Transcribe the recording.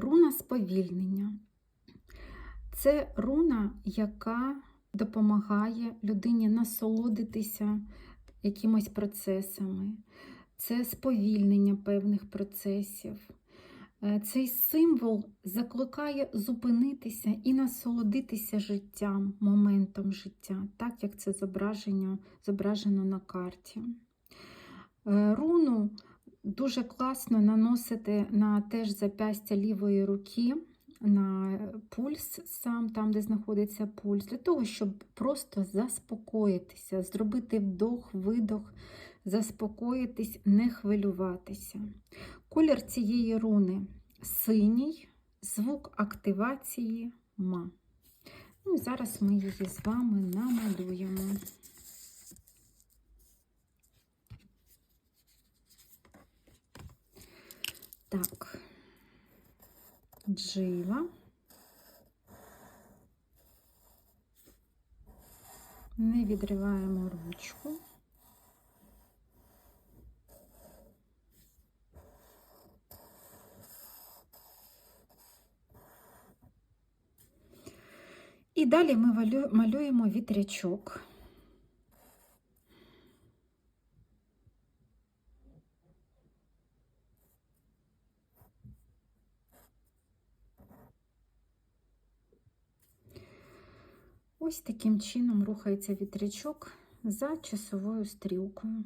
Руна сповільнення. Це руна, яка допомагає людині насолодитися якимось процесами. Це сповільнення певних процесів. Е, Цей символ закликає зупинитися і насолодитися життям, моментом життя, так як це зображення, зображено на карті. Е, Руну дуже класно наносити на теж запястя лівої руки, на пульс, сам там, де знаходиться пульс, для того, щоб просто заспокоїтися, зробити вдох, видох, заспокоїтись, не хвилюватися. Колір цієї руни синій, звук активації ма. Ну і зараз ми її з вами намалюємо. Так, джива. Не відриваємо ручку. І далі ми малюємо вітрячок. Ось таким чином рухається вітрячок за часовою стрілкою.